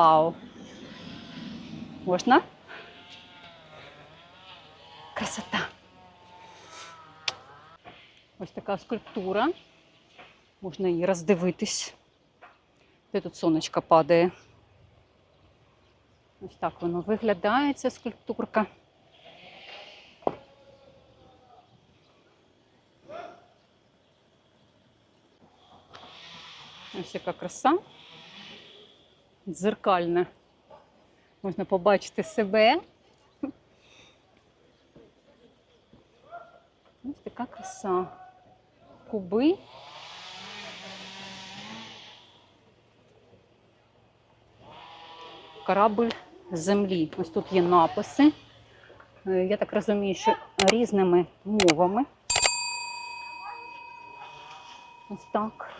Вау. Можна? Красота. Ось така скульптура. Можна її роздивитись. Де тут сонечко падає. Ось так воно виглядає, ця скульптурка. Ось яка краса. Дзеркальна. Можна побачити себе. Ось така краса. Куби. Корабль землі. Ось тут є написи. Е, Я так розумію, що різними мовами. Ось так.